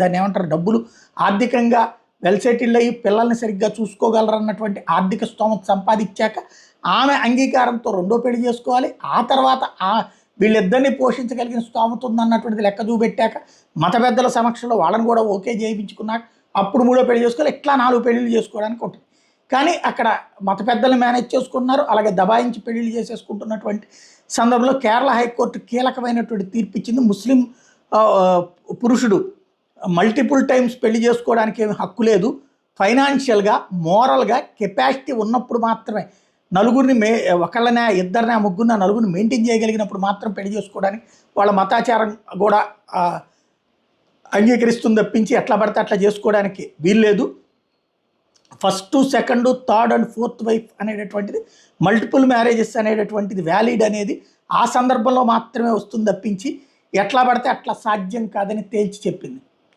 దాన్ని ఏమంటారు? డబ్బులు ఆర్థికంగా వెల్ సెటిల్డ్ అయ్యి పిల్లల్ని సరిగ్గా చూసుకోగలరన్నటువంటి ఆర్థిక స్తోమత సంపాదించాక ఆమె అంగీకారంతో రెండో పెళ్ళి చేసుకోవాలి. ఆ తర్వాత ఆ వీళ్ళిద్దరిని పోషించగలిగిన స్తోమత ఉందన్నటువంటిది లెక్క చూపెట్టాక మత పెద్దల సమక్షంలో వాళ్ళని కూడా ఓకే చేయించుకున్నాక అప్పుడు మూడో పెళ్ళి చేసుకోవాలి. ఇట్లా నాలుగు పెళ్ళిళ్ళు చేసుకోవడానికి ఉంటుంది. కానీ అక్కడ మత పెద్దలు మేనేజ్ చేసుకున్నారు అలాగే దబాయించి పెళ్ళిళ్ళు చేసేసుకుంటున్నటువంటి సందర్భంలో కేరళ హైకోర్టు కీలకమైనటువంటి తీర్పు ఇచ్చింది. ముస్లిం పురుషుడు మల్టిపుల్ టైమ్స్ పెళ్ళి చేసుకోవడానికి ఏమి హక్కు లేదు. ఫైనాన్షియల్గా మోరల్గా కెపాసిటీ ఉన్నప్పుడు మాత్రమే నలుగురిని మే ఒకళ్ళనే ఇద్దరినే ముగ్గురిన నలుగురిని మెయింటైన్ చేయగలిగినప్పుడు మాత్రం పెళ్ళి చేసుకోవడానికి వాళ్ళ మతాచారం కూడా అంగీకరిస్తుంది తప్పించి ఎట్లా పడితే అట్లా చేసుకోవడానికి వీల్లేదు. First second third and fourth wife అనేటటువంటిది మల్టిపుల్ మ్యారేజెస్ అనేటటువంటిది వ్యాలిడ్ అనేది ఆ సందర్భంలో మాత్రమే వస్తుంది తప్పించి ఎట్లా పడితే అట్లా సాధ్యం కాదని తేల్చి చెప్పింది.